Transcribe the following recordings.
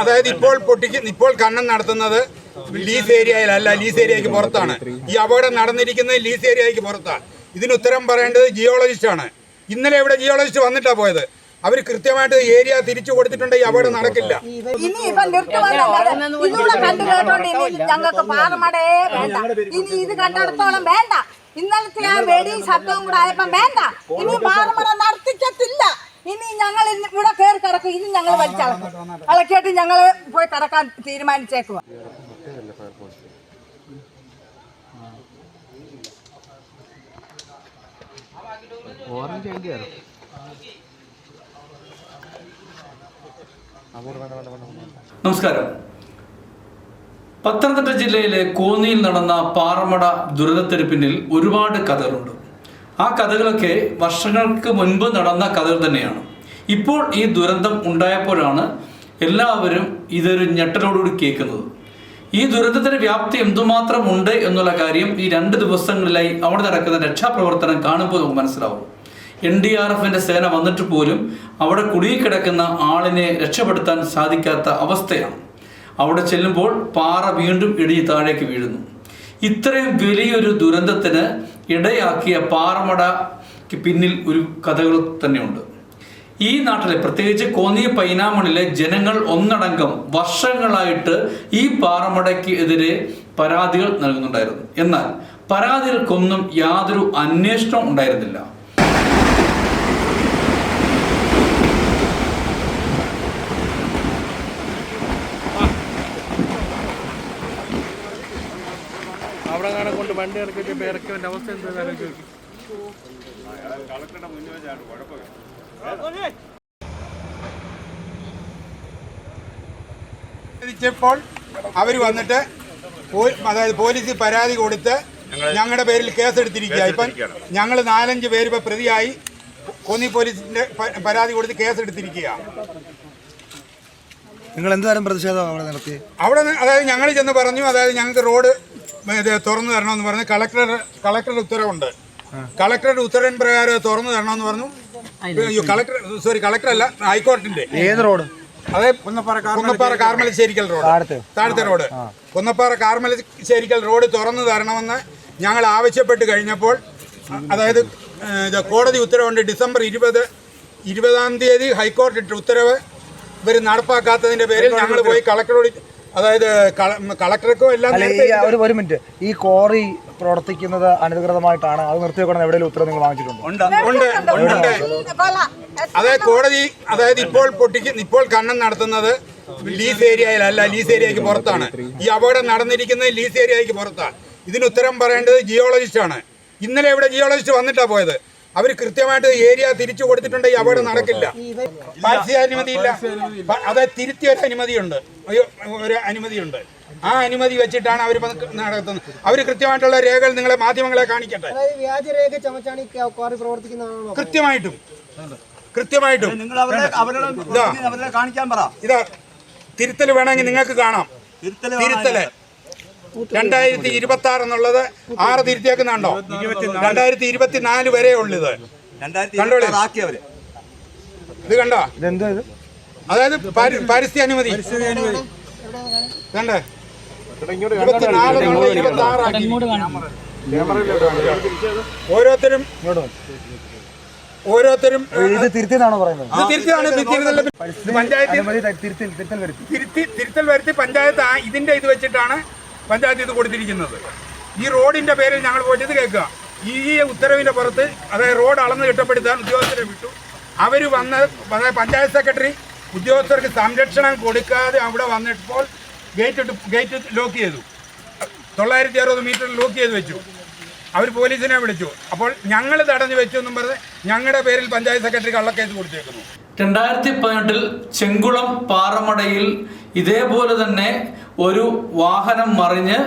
അതായത് ഇപ്പോൾ പൊട്ടിക്ക് ഇപ്പോൾ കണ്ണൻ നടത്തുന്നത് ലീസ് ഏരിയയിലല്ല ലീസ് ഏരിയയ്ക്ക് പുറത്താണ്. ഈ അപകടം നടന്നിരിക്കുന്നത് ലീസ് ഏരിയയ്ക്ക് പുറത്താണ്. ഇതിന് ഉത്തരം പറയേണ്ടത് ജിയോളജിസ്റ്റ് ആണ്. ഇന്നലെ ഇവിടെ ജിയോളജിസ്റ്റ് വന്നിട്ടാ പോയത്? അവർ കൃത്യമായിട്ട് ഏരിയ തിരിച്ചു കൊടുത്തിട്ടുണ്ട് ഈ അപകടം നടക്കില്ല. ഇനി ഇപ്പൊ നിർത്തുവാന്നല്ലാതെ ഇതുകൂടെ കണ്ടു കേട്ടോണ്ട് ഇനി ഞങ്ങൾക്ക് പാറമടേ വേണ്ട. ഇനി ഇത് കണ്ടിടത്തോളം വേണ്ട. ഇന്നലത്തെ ആ വെടിയും ശബ്ദവും കൂടെ ആയപ്പോ വേണ്ട. ഇനി പാറമട ഞങ്ങൾ ഇന്ന് ഇവിടെ കയറി കിടക്കും. ഇനി ഞങ്ങൾ വലിച്ചളക്കും അളക്കിയിട്ട് ഞങ്ങൾ പോയി കിടക്കാൻ തീരുമാനിച്ചേക്കുക നമസ്കാരം. പത്തനംതിട്ട ജില്ലയിലെ കോന്നിയിൽ നടന്ന പാറമട ദുരന്തത്തിന് പിന്നിൽ ഒരുപാട് കഥകളുണ്ട്. ആ കഥകളൊക്കെ വർഷങ്ങൾക്ക് മുൻപ് നടന്ന കഥകൾ തന്നെയാണ്. ഇപ്പോൾ ഈ ദുരന്തം ഉണ്ടായപ്പോഴാണ് എല്ലാവരും ഇതൊരു ഞെട്ടലോടുകൂടി കേൾക്കുന്നത്. ഈ ദുരന്തത്തിന്റെ വ്യാപ്തി എന്തുമാത്രം ഉണ്ട് എന്നുള്ള കാര്യം ഈ രണ്ട് ദിവസങ്ങളിലായി അവിടെ നടക്കുന്ന രക്ഷാപ്രവർത്തനം കാണുമ്പോൾ നമുക്ക് മനസ്സിലാവും. എൻ ഡി ആർ എഫിന്റെ സേന വന്നിട്ട് പോലും അവിടെ കുടുങ്ങിക്കിടക്കുന്ന ആളിനെ രക്ഷപ്പെടുത്താൻ സാധിക്കാത്ത അവസ്ഥയാണ്. അവിടെ ചെല്ലുമ്പോൾ പാറ വീണ്ടും ഇടിഞ്ഞ് താഴേക്ക് വീഴുന്നു. ഇത്രയും വലിയൊരു ദുരന്തത്തിന് ഇടയാക്കിയ പാറമടക്ക് പിന്നിൽ ഒരു കഥകൾ തന്നെയുണ്ട്. ഈ നാട്ടിലെ പ്രത്യേകിച്ച് കോന്നി പൈനാമണിലെ ജനങ്ങൾ ഒന്നടങ്കം വർഷങ്ങളായിട്ട് ഈ പാറമടയ്ക്ക് എതിരെ പരാതികൾ നൽകുന്നുണ്ടായിരുന്നു. എന്നാൽ പരാതികൾക്കൊന്നും യാതൊരു അന്വേഷണം ഉണ്ടായിരുന്നില്ല. അവിടെ കാണാൻ കൊണ്ട് വണ്ടി ഇറക്കിയിട്ട് ഇപ്പൊ അവസ്ഥ എന്താ ചോദിക്കും ചോദിച്ചപ്പോൾ അവർ വന്നിട്ട് അതായത് പോലീസിൽ പരാതി കൊടുത്ത് ഞങ്ങളുടെ പേരിൽ കേസെടുത്തിരിക്കുക ഇപ്പം ഞങ്ങൾ നാലഞ്ച് പേര് ഇപ്പം പ്രതിയായി കോന്നി പോലീസിന്റെ പരാതി കൊടുത്ത് കേസെടുത്തിരിക്കുക നിങ്ങൾ എന്തുതരം പ്രതിഷേധം അവിടെ നടത്തി അവിടെ അതായത് ഞങ്ങൾ ചെന്ന് പറഞ്ഞു അതായത് ഞങ്ങൾക്ക് റോഡ് തുറന്നു തരണമെന്ന് പറഞ്ഞു. കളക്ടർ കളക്ടറുടെ ഉത്തരവുണ്ട്. കളക്ടറുടെ ഉത്തരവിൻ പ്രകാരം തുറന്നു തരണമെന്ന് പറഞ്ഞു. അയ്യോ, കളക്ടർ സോറി കളക്ടർ അല്ല ഹൈക്കോടതിന്റെ ഏത് റോഡ്? അതെ കുന്നപ്പാറ കാർമലശ്ശേരിക്കൽ റോഡ്. താഴത്തെ? റോഡ്. കുന്നപ്പാറ കാർമലശ്ശേരിക്കൽ റോഡ് തുറന്നു തരണമെന്ന് ഞങ്ങൾ ആവശ്യപ്പെട്ട് കഴിഞ്ഞപ്പോൾ അതായത് കോടതി ഉത്തരവുണ്ട്. ഡിസംബർ ഇരുപത് ഇരുപതാം തീയതി ഹൈക്കോടതി ഇട്ട ഉത്തരവ് ഇവർ നടപ്പാക്കാത്തതിന്റെ പേരിൽ ഞങ്ങൾ പോയി കളക്ടറോട് അതായത് കള- കളക്ടർക്കും എല്ലാം ഒരു മിനിറ്റ്. ഈ കോറി പ്രവർത്തിക്കുന്നത് അനധികൃതമായിട്ടാണ്. അത് നിർത്തിവെക്കണം എവിടെയെങ്കിലും ഉത്തരവ് നിങ്ങൾ വാങ്ങിച്ചിട്ടുണ്ടോ? ഉണ്ട് ഉണ്ട് കൊള്ളാം അതായത് കോടതി അതായത് ഇപ്പോൾ പൊട്ടിക്ക് ഇപ്പോൾ കണ്ണൻ നടത്തുന്നത് ലീസ് ഏരിയയിലല്ല ലീസ് ഏരിയയ്ക്ക് പുറത്താണ്. ഈ അപകടം നടന്നിരിക്കുന്നത് ലീസ് ഏരിയയ്ക്ക് പുറത്താണ്. ഇതിന് ഉത്തരം പറയേണ്ടത് ജിയോളജിസ്റ്റ് ആണ് ഇന്നലെ ഇവിടെ ജിയോളജിസ്റ്റ് വന്നിട്ടാ പോയത്? അവർ കൃത്യമായിട്ട് ഏരിയ തിരിച്ചു കൊടുത്തിട്ടുണ്ടെങ്കിൽ ഈ അപകടം നടക്കില്ല. പാർശ്യ അനുമതിയില്ല. അതായത് തിരുത്തിയ ഒരു അനുമതിയുണ്ട്. അയ്യോ, ഒരു അനുമതിയുണ്ട്. ആ അനുമതി വെച്ചിട്ടാണ് അവർ നടത്തുന്നത്. അവർ കൃത്യമായിട്ടുള്ള രേഖകൾ നിങ്ങളെ മാധ്യമങ്ങളെ കാണിക്കട്ടെ. അതായത് വ്യാജരേഖ ചമച്ചാണ് ഈ ക്വാറി പ്രവർത്തിക്കുന്നതാണോ? കൃത്യമായിട്ടും. കൃത്യമായിട്ടും. നിങ്ങൾ അവരുടെ അവരുടെ അവരെ കാണിക്കാൻ പറ. ഇതാ തിരുത്തൽ വേണമെങ്കിൽ നിങ്ങൾക്ക് കാണാം. തിരുത്തൽ. തിരുത്തൽ രണ്ടായിരത്തി ഇരുപത്തി ആറ് എന്നുള്ളത് ആറ് തിരുത്തിയാക്കുന്നുണ്ടോ? രണ്ടായിരത്തി ഇരുപത്തിനാല് വരെ ഉള്ളത്. കണ്ടോളി. ഇത് കണ്ടോ? ഇതെന്താ? ഇത് അതായത് പരിസ്ഥിതി അനുമതി. കണ്ടേ? ഇരുപത്തിനാല് എന്നുള്ളത് ഇരുപത്തി ആറാക്കി ഓരോരുത്തരും ഓരോരുത്തരും ഇത് തിരുത്തിന്നാണോ പറയുന്നത്? ഇത് തിരുത്തൽ വരുത്തി. പഞ്ചായത്ത് ഇതിന്റെ ഇത് വെച്ചിട്ടാണ് പഞ്ചായത്ത് ഇത് കൊടുത്തിരിക്കുന്നത്. ഈ റോഡിന്റെ പേരിൽ ഞങ്ങൾ പോയിട്ട് ഇത് കേൾക്കുക. ഈ ഉത്തരവിന്റെ പുറത്ത് അതായത് റോഡ് അളന്ന് തിട്ടപ്പെടുത്താൻ ഉദ്യോഗസ്ഥരെ വിട്ടു. അവർ വന്ന് അതായത് പഞ്ചായത്ത് സെക്രട്ടറി ഉദ്യോഗസ്ഥർക്ക് സംരക്ഷണം കൊടുക്കാതെ അവിടെ വന്നപ്പോൾ ഗേറ്റ് ഗേറ്റ് ലോക്ക് ചെയ്തു. തൊള്ളായിരത്തി അറുപത് മീറ്റർ ലോക്ക് ചെയ്ത് വെച്ചു. അവർ പോലീസിനെ വിളിച്ചു. അപ്പോൾ ഞങ്ങൾ തടഞ്ഞു വെച്ചു എന്നും പറഞ്ഞ് ഞങ്ങളുടെ പേരിൽ പഞ്ചായത്ത് സെക്രട്ടറി കള്ളക്കേസ് കൊടുത്തേക്കുന്നു. രണ്ടായിരത്തി പതിനെട്ടിൽ ചെങ്കുളം പാറമടയിൽ ഇതേപോലെ തന്നെ ഒരു വാഹനം മറിഞ്ഞ്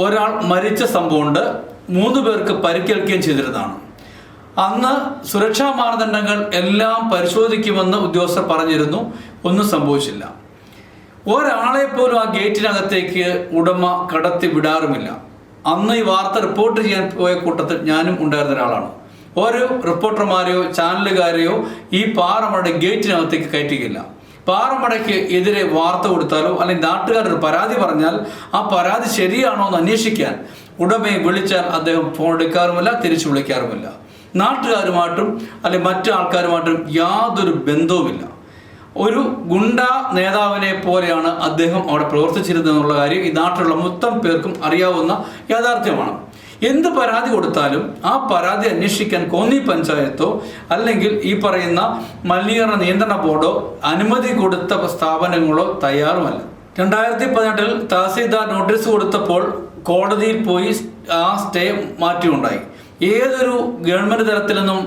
ഒരാൾ മരിച്ച സംഭവമുണ്ട്. മൂന്ന് പേർക്ക് പരിക്കേൽക്കുകയും ചെയ്തിരുന്നതാണ്. അന്ന് സുരക്ഷാ മാനദണ്ഡങ്ങൾ എല്ലാം പരിശോധിക്കുമെന്ന് ഉദ്യോഗസ്ഥർ പറഞ്ഞിരുന്നു. ഒന്നും സംഭവിച്ചില്ല. ഒരാളെ പോലും ആ ഗേറ്റിനകത്തേക്ക് ഉടമ കടത്തി വിടാറുമില്ല. അന്ന് ഈ വാർത്ത റിപ്പോർട്ട് ചെയ്യാൻ പോയ കൂട്ടത്തിൽ ഞാനും ഉണ്ടായിരുന്ന ഒരാളാണ്. ഓരോ റിപ്പോർട്ടർമാരെയോ ചാനലുകാരെയോ ഈ പാറമട ഗേറ്റിനകത്തേക്ക് കയറ്റുകയില്ല. പാറമടയ്ക്ക് എതിരെ വാർത്ത കൊടുത്താലോ അല്ലെങ്കിൽ നാട്ടുകാരൊരു പരാതി പറഞ്ഞാൽ ആ പരാതി ശരിയാണോ എന്ന് അന്വേഷിക്കാൻ ഉടമയെ വിളിച്ചാൽ അദ്ദേഹം ഫോൺ എടുക്കാറുമില്ല തിരിച്ചു വിളിക്കാറുമില്ല. നാട്ടുകാരുമായിട്ടും അല്ലെങ്കിൽ മറ്റു ആൾക്കാരുമായിട്ടും യാതൊരു ബന്ധവുമില്ല. ഒരു ഗുണ്ട നേതാവിനെ പോലെയാണ് അദ്ദേഹം അവിടെ പ്രവർത്തിച്ചിരുന്നത് എന്നുള്ള കാര്യം ഈ നാട്ടിലുള്ള മൊത്തം പേർക്കും അറിയാവുന്ന യാഥാർത്ഥ്യമാണ്. എന്ത് പരാതി കൊടുത്താലും ആ പരാതി അന്വേഷിക്കാൻ കോന്നി പഞ്ചായത്തോ അല്ലെങ്കിൽ ഈ പറയുന്ന മലിനീകരണ നിയന്ത്രണ ബോർഡോ അനുമതി കൊടുത്ത സ്ഥാപനങ്ങളോ തയ്യാറുമല്ല. രണ്ടായിരത്തി പതിനെട്ടിൽ തഹസീൽദാർ നോട്ടീസ് കൊടുത്തപ്പോൾ കോടതിയിൽ പോയി ആ സ്റ്റേ മാറ്റിയുണ്ടായി. ഏതൊരു ഗവൺമെന്റ് തലത്തിൽ നിന്നും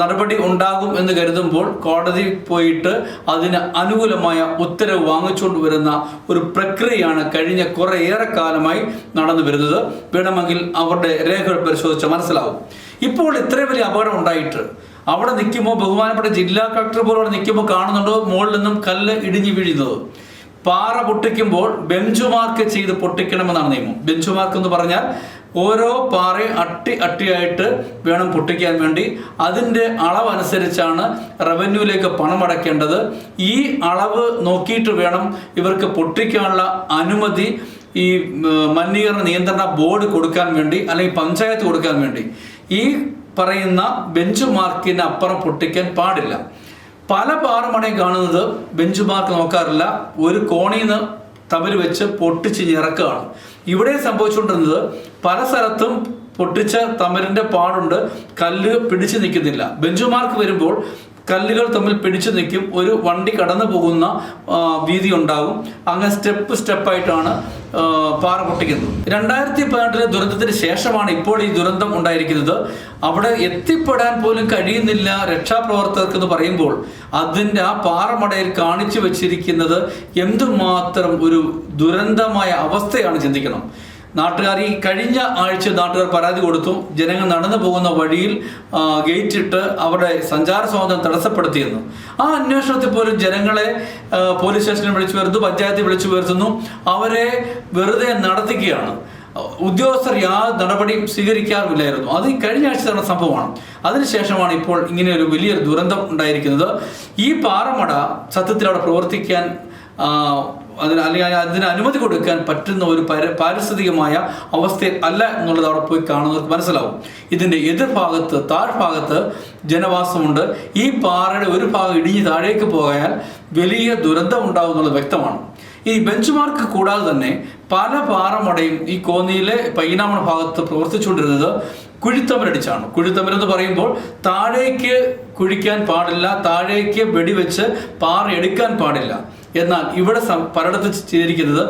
നടപടി ഉണ്ടാകും എന്ന് കരുതുമ്പോൾ കോടതി പോയിട്ട് അതിന് അനുകൂലമായ ഉത്തരവ് വാങ്ങിച്ചുകൊണ്ട് വരുന്ന ഒരു പ്രക്രിയയാണ് കഴിഞ്ഞ കുറേയേറെ കാലമായി നടന്നു വരുന്നത്. വേണമെങ്കിൽ അവരുടെ രേഖകൾ പരിശോധിച്ച് മനസ്സിലാവും. ഇപ്പോൾ ഇത്രയും വലിയ അപകടം ഉണ്ടായിട്ട് അവിടെ നിൽക്കുമ്പോൾ ബഹുമാനപ്പെട്ട ജില്ലാ കളക്ടർ പോലും അവിടെ നിൽക്കുമ്പോൾ കാണുന്നുണ്ടോ? മുകളിൽ നിന്നും കല്ല് ഇടിഞ്ഞു വീഴുന്നത്. പാറ പൊട്ടിക്കുമ്പോൾ ബെഞ്ച് മാർക്ക് ചെയ്ത് പൊട്ടിക്കണമെന്നാണ് നിയമം. ബെഞ്ച് മാർക്ക് എന്ന് പറഞ്ഞാൽ ഓരോ പാറ അട്ടി അട്ടിയായിട്ട് വേണം പൊട്ടിക്കാൻ വേണ്ടി. അതിന്റെ അളവനുസരിച്ചാണ് റവന്യൂവിലേക്ക് പണം അടയ്ക്കേണ്ടത് ഈ അളവ് നോക്കിയിട്ട് വേണം ഇവർക്ക് പൊട്ടിക്കാനുള്ള അനുമതി ഈ മലിനീകരണ നിയന്ത്രണ ബോർഡ് കൊടുക്കാൻ വേണ്ടി അല്ലെങ്കിൽ പഞ്ചായത്ത് കൊടുക്കാൻ വേണ്ടി. ഈ പറയുന്ന ബെഞ്ച് മാർക്കിന് അപ്പുറം പൊട്ടിക്കാൻ പാടില്ല. പല പാറമണയും കാണുന്നത് ബെഞ്ച് മാർക്ക് നോക്കാറില്ല. ഒരു കോണിന്ന് തവര് വെച്ച് പൊട്ടിച്ച് ഇറക്കുകയാണ് ഇവിടെ സംഭവിച്ചുകൊണ്ടിരുന്നത് പല സ്ഥലത്തും പൊട്ടിച്ച തമരിന്റെ പാടുണ്ട്. കല്ല് പിടിച്ചു നിൽക്കുന്നില്ല. ബെഞ്ച്മാർക്ക് വരുമ്പോൾ കല്ലുകൾ തമ്മിൽ പിടിച്ചു നിൽക്കും ഒരു വണ്ടി കടന്നു പോകുന്ന വീതി ഉണ്ടാകും. അങ്ങനെ സ്റ്റെപ്പ് സ്റ്റെപ്പായിട്ടാണ് പാറ പൊട്ടിക്കുന്നത്. രണ്ടായിരത്തി പതിനെട്ടിലെ ദുരന്തത്തിന് ശേഷമാണ് ഇപ്പോൾ ഈ ദുരന്തം ഉണ്ടായിരിക്കുന്നത്. അവിടെ എത്തിപ്പെടാൻ പോലും കഴിയുന്നില്ല രക്ഷാപ്രവർത്തകർക്ക് എന്ന് പറയുമ്പോൾ അതിന്റെ ആ പാറമടയിൽ കാണിച്ചു വച്ചിരിക്കുന്നത് എന്തുമാത്രം ഒരു ദുരന്തമായ അവസ്ഥയാണ് ചിന്തിക്കണം. നാട്ടുകാർ ഈ കഴിഞ്ഞ ആഴ്ച നാട്ടുകാർ പരാതി കൊടുത്തു. ജനങ്ങൾ നടന്നു പോകുന്ന വഴിയിൽ ഗേറ്റ് ഇട്ട് അവരുടെ സഞ്ചാര സ്വാതന്ത്ര്യം തടസ്സപ്പെടുത്തിയിരുന്നു. ആ അന്വേഷണത്തിൽ പോലും ജനങ്ങളെ പോലീസ് സ്റ്റേഷനിൽ വിളിച്ചു വരുത്തുന്നു പഞ്ചായത്തിൽ വിളിച്ചു വരുത്തുന്നു അവരെ വെറുതെ നടത്തിക്കുകയാണ്. ഉദ്യോഗസ്ഥർ യാതൊരു നടപടിയും സ്വീകരിക്കാറുമില്ലായിരുന്നു അത് കഴിഞ്ഞ ആഴ്ച നടന്ന സംഭവമാണ്. അതിനുശേഷമാണ് ഇപ്പോൾ ഇങ്ങനെ ഒരു വലിയൊരു ദുരന്തം ഉണ്ടായിരിക്കുന്നത്. ഈ പാറമട സത്യത്തിൽ അവിടെ പ്രവർത്തിക്കാൻ അതിന് അല്ലെങ്കിൽ അതിന് അനുമതി കൊടുക്കാൻ പറ്റുന്ന ഒരു പരി പാരിസ്ഥിതികമായ അവസ്ഥയിൽ അല്ല എന്നുള്ളത് അവിടെ പോയി കാണുന്നവർക്ക് മനസ്സിലാവും. ഇതിന്റെ എതിർഭാഗത്ത് താഴ്ഭാഗത്ത് ജനവാസമുണ്ട്. ഈ പാറയുടെ ഒരു ഭാഗം ഇടിഞ്ഞ് താഴേക്ക് പോയാൽ വലിയ ദുരന്തം ഉണ്ടാവും എന്നുള്ളത് വ്യക്തമാണ്. ഈ ബെഞ്ച് മാർക്ക് കൂടാതെ തന്നെ പല പാറമടയും ഈ കോന്നിയിലെ പയ്യനാമണ ഭാഗത്ത് പ്രവർത്തിച്ചുകൊണ്ടിരുന്നത് കുഴിത്തമരടിച്ചാണ്. കുഴിത്തമരെന്ന് പറയുമ്പോൾ താഴേക്ക് കുഴിക്കാൻ പാടില്ല താഴേക്ക് വെടിവെച്ച് പാറ എടുക്കാൻ പാടില്ല. എന്നാൽ ഇവിടെ പലയിടത്ത് ചെയ്തിരിക്കുന്നത്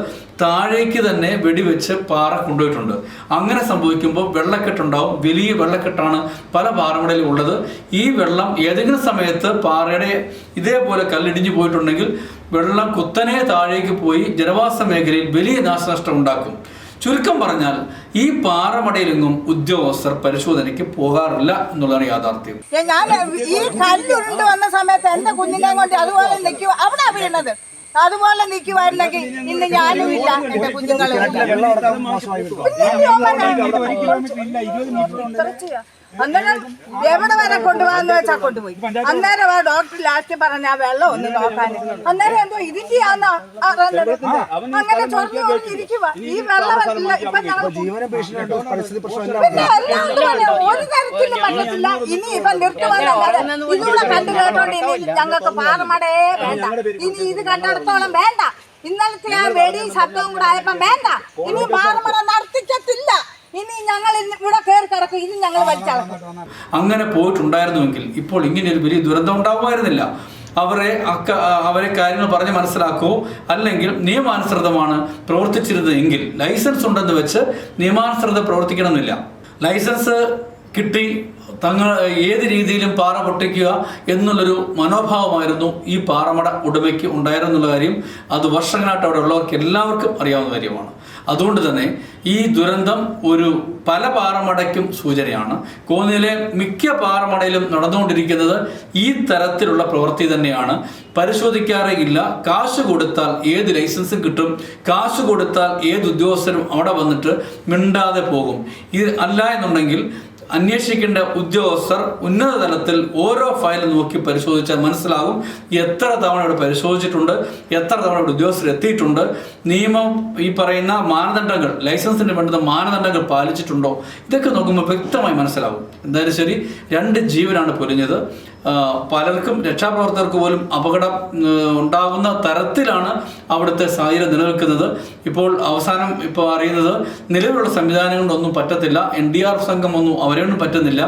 താഴേക്ക് തന്നെ വെടിവെച്ച് പാറ കൊണ്ടുപോയിട്ടുണ്ട്. അങ്ങനെ സംഭവിക്കുമ്പോൾ വെള്ളക്കെട്ടുണ്ടാവും. വലിയ വെള്ളക്കെട്ടാണ് പല പാറമടയിലും ഉള്ളത്. ഈ വെള്ളം ഏതെങ്കിലും സമയത്ത് പാറയുടെ ഇതേപോലെ കല്ലിടിഞ്ഞു പോയിട്ടുണ്ടെങ്കിൽ വെള്ളം കുത്തനെ താഴേക്ക് പോയി ജനവാസ മേഖലയിൽ വലിയ നാശനഷ്ടം ഉണ്ടാക്കും. ചുരുക്കം പറഞ്ഞാൽ ഈ പാറമടയിലെങ്ങും ഉദ്യോഗസ്ഥർ പരിശോധനയ്ക്ക് പോകാറില്ല എന്നുള്ളതാണ് യാഥാർത്ഥ്യം. ഞാൻ ഈ കല്ലുരുണ്ട് വന്ന സമയത്ത് എന്റെ കുഞ്ഞിനെ കൊണ്ട് അതുപോലെ നിൽക്കുക അവിടെ വീണത്. അതുപോലെ നിൽക്കുമായിരുന്നെങ്കിൽ ഇന്ന് ഞാനും ഇല്ല എന്റെ കുഞ്ഞുങ്ങളും ഇല്ല. അന്നേരം എവിടെ വരെ കൊണ്ടുപോകാന്ന് വെച്ചാ കൊണ്ടുപോയി. അന്നേരം ആ ഡോക്ടർ ലാസ്റ്റ് പറഞ്ഞ ആ വെള്ളം ഒന്ന് നോക്കാൻ. അന്നേരം എന്തോ ഇതിന്റെയാന്നോ അറിഞ്ഞത് അങ്ങനെ ചൊറിഞ്ഞു ഇരിക്കുക ഈ വെള്ളമല്ല ഇപ്പൊ പിന്നെ എല്ലാം ഒരു തരത്തിലും പറ്റത്തില്ല. ഇനി ഇപ്പൊ നിർത്തുവാന്നല്ലാതെ ഇതുകൂടെ കണ്ടു കേട്ടോണ്ട് ഇനി ഞങ്ങൾക്ക് പാറമടേ വേണ്ട. ഇനി ഇത് കണ്ടിടത്തോളം വേണ്ട. ഇന്നലത്തെ ആ വെടിയും ശബ്ദവും കൂടെ ആയപ്പം വേണ്ട. ഇനി പാറമട നടത്തിക്കത്തില്ല. ഇനി ഞങ്ങൾ ഇവിടെ കയറി കിടക്കും. ഇനി ഞങ്ങൾ വലിച്ചളക്കും അങ്ങനെ പോയിട്ടുണ്ടായിരുന്നുവെങ്കിൽ ഇപ്പോൾ ഇങ്ങനെ ഒരു വലിയ ദുരന്തം ഉണ്ടാകുമായിരുന്നില്ല അവരെ അക്ക അവരെ കാര്യങ്ങൾ പറഞ്ഞ് മനസ്സിലാക്കൂ. അല്ലെങ്കിൽ നിയമാനുസൃതമാണ് പ്രവർത്തിച്ചിരുന്നത് എങ്കിൽ ലൈസൻസ് ഉണ്ടെന്ന് വെച്ച് നിയമാനുസൃത പ്രവർത്തിക്കണമെന്നില്ല. ലൈസൻസ് കിട്ടി തങ്ങൾ ഏത് രീതിയിലും പാറ പൊട്ടിക്കുക എന്നുള്ളൊരു മനോഭാവമായിരുന്നു ഈ പാറമട ഉടമയ്ക്ക് ഉണ്ടായിരുന്നുള്ള കാര്യം. അത് വർഷങ്ങളായിട്ട് അവിടെ ഉള്ളവർക്ക് എല്ലാവർക്കും അറിയാവുന്ന കാര്യമാണ്. അതുകൊണ്ട് തന്നെ ഈ ദുരന്തം ഒരു പല പാറമടയ്ക്കും സൂചനയാണ്. കോന്നിയിലെ മിക്ക പാറമടയിലും നടന്നുകൊണ്ടിരിക്കുന്നത് ഈ തരത്തിലുള്ള പ്രവൃത്തി തന്നെയാണ്. പരിശോധിക്കാറേ ഇല്ല. കാശ് കൊടുത്താൽ ഏത് ലൈസൻസും കിട്ടും. കാശ് കൊടുത്താൽ ഏത് ഉദ്യോഗസ്ഥരും അവിടെ വന്നിട്ട് മിണ്ടാതെ പോകും. ഇത് അല്ല എന്നുണ്ടെങ്കിൽ അന്വേഷിക്കേണ്ട ഉദ്യോഗസ്ഥർ ഉന്നത തലത്തിൽ ഓരോ ഫയൽ നോക്കി പരിശോധിച്ചാൽ മനസ്സിലാകും എത്ര തവണ ഇവിടെ പരിശോധിച്ചിട്ടുണ്ട് എത്ര തവണ ഇവിടെ ഉദ്യോഗസ്ഥർ എത്തിയിട്ടുണ്ട് നിയമം ഈ പറയുന്ന മാനദണ്ഡങ്ങൾ ലൈസൻസിന് വേണ്ടുന്ന മാനദണ്ഡങ്ങൾ പാലിച്ചിട്ടുണ്ടോ? ഇതൊക്കെ നോക്കുമ്പോൾ വ്യക്തമായി മനസ്സിലാവും. എന്തായാലും ശരി രണ്ട് ജീവനാണ് പൊലിഞ്ഞത്. പലർക്കും രക്ഷാപ്രവർത്തകർക്ക് പോലും അപകടം ഉണ്ടാകുന്ന തരത്തിലാണ് അവിടുത്തെ സാഹചര്യം നിലനിൽക്കുന്നത്. ഇപ്പോൾ അവസാനം ഇപ്പോൾ അറിയുന്നത് നിലവിലുള്ള സംവിധാനം കൊണ്ടൊന്നും പറ്റത്തില്ല. എൻ ഡി ആർ സംഘം ഒന്നും അവരെയൊന്നും പറ്റുന്നില്ല.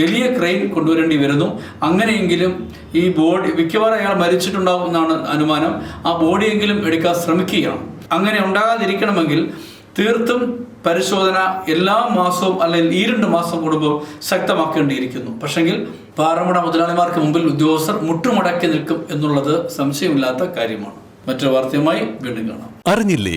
വലിയ ക്രെയിൻ കൊണ്ടുവരേണ്ടി വരുന്നു. അങ്ങനെയെങ്കിലും ഈ ബോഡി മിക്കവാറും അയാൾ മരിച്ചിട്ടുണ്ടാകും എന്നാണ് അനുമാനം. ആ ബോഡിയെങ്കിലും എടുക്കാൻ ശ്രമിക്കുകയാണ്. അങ്ങനെ ഉണ്ടാകാതിരിക്കണമെങ്കിൽ തീർത്തും പരിശോധന എല്ലാ മാസവും അല്ലെങ്കിൽ ഈ രണ്ട് മാസം കൂടുമ്പോൾ ശക്തമാക്കേണ്ടിയിരിക്കുന്നു. പക്ഷെങ്കിൽ പാറമട മുതലാളിമാർക്ക് മുമ്പിൽ ഉദ്യോഗസ്ഥർ മുട്ടുമടക്കി നിൽക്കും എന്നുള്ളത് സംശയമില്ലാത്ത കാര്യമാണ്. മറ്റൊരു വാർത്തയുമായി വീണ്ടും കാണാം. അറിഞ്ഞില്ലേ?